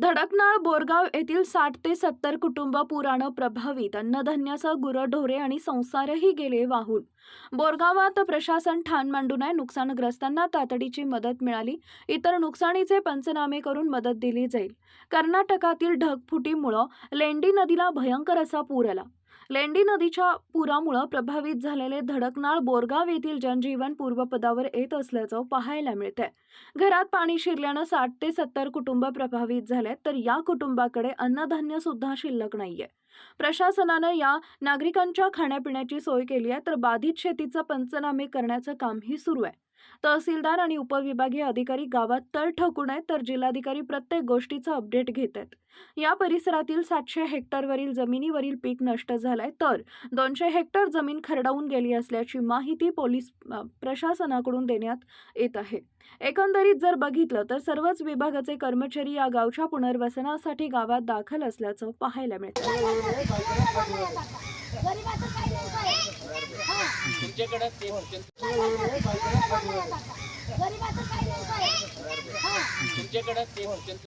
धडकनाळ बोरगाव येथील साठ ते सत्तर कुटुंब पुरानं प्रभावित. अन्नधान्यासह गुरंढोरे आणि संसारही गेले वाहून. बोरगावात प्रशासन ठाण मांडू नये नुकसानग्रस्तांना तातडीची मदत मिळाली. इतर नुकसानीचे पंचनामे करून मदत दिली जाईल. कर्नाटकातील ढगफुटीमुळं लेंडी नदीला भयंकर असा पूर आला. लेंडी नदीच्या पुरामुळं प्रभावित झालेले धडकनाळ बोरगाव येथील जनजीवन पूर्वपदावर येत असल्याचं पाहायला मिळतंय. घरात पाणी शिरल्यानं साठ ते सत्तर कुटुंब प्रभावित झाले तर या कुटुंबाकडे अन्नधान्य सुद्धा शिल्लक नाहीये. प्रशासनानं या नागरिकांच्या खाण्यापिण्याची सोय केली आहे तर बाधित शेतीचं पंचनामे करण्याचं कामही सुरू आहे. तहसीलदार आणि उपविभागीय अधिकारी गावात तळ ठकून आहेत तर जिल्हाधिकारी प्रत्येक गोष्टीचं अपडेट घेत आहेत. या परिसरातील सातशे हेक्टरवरील जमिनीवरील पीक नष्ट झालंय तर दोनशे हेक्टर जमीन खरडावून गेली असल्याची माहिती पोलीस प्रशासनाकडून देण्यात येत आहे. एकंदरीत जर बघितलं तर सर्वच विभागाचे कर्मचारी या गावच्या पुनर्वसनासाठी गावात दाखल असल्याचं पाहायला मिळतं. गरीबाचं काय नाही तुमच्याकडे ते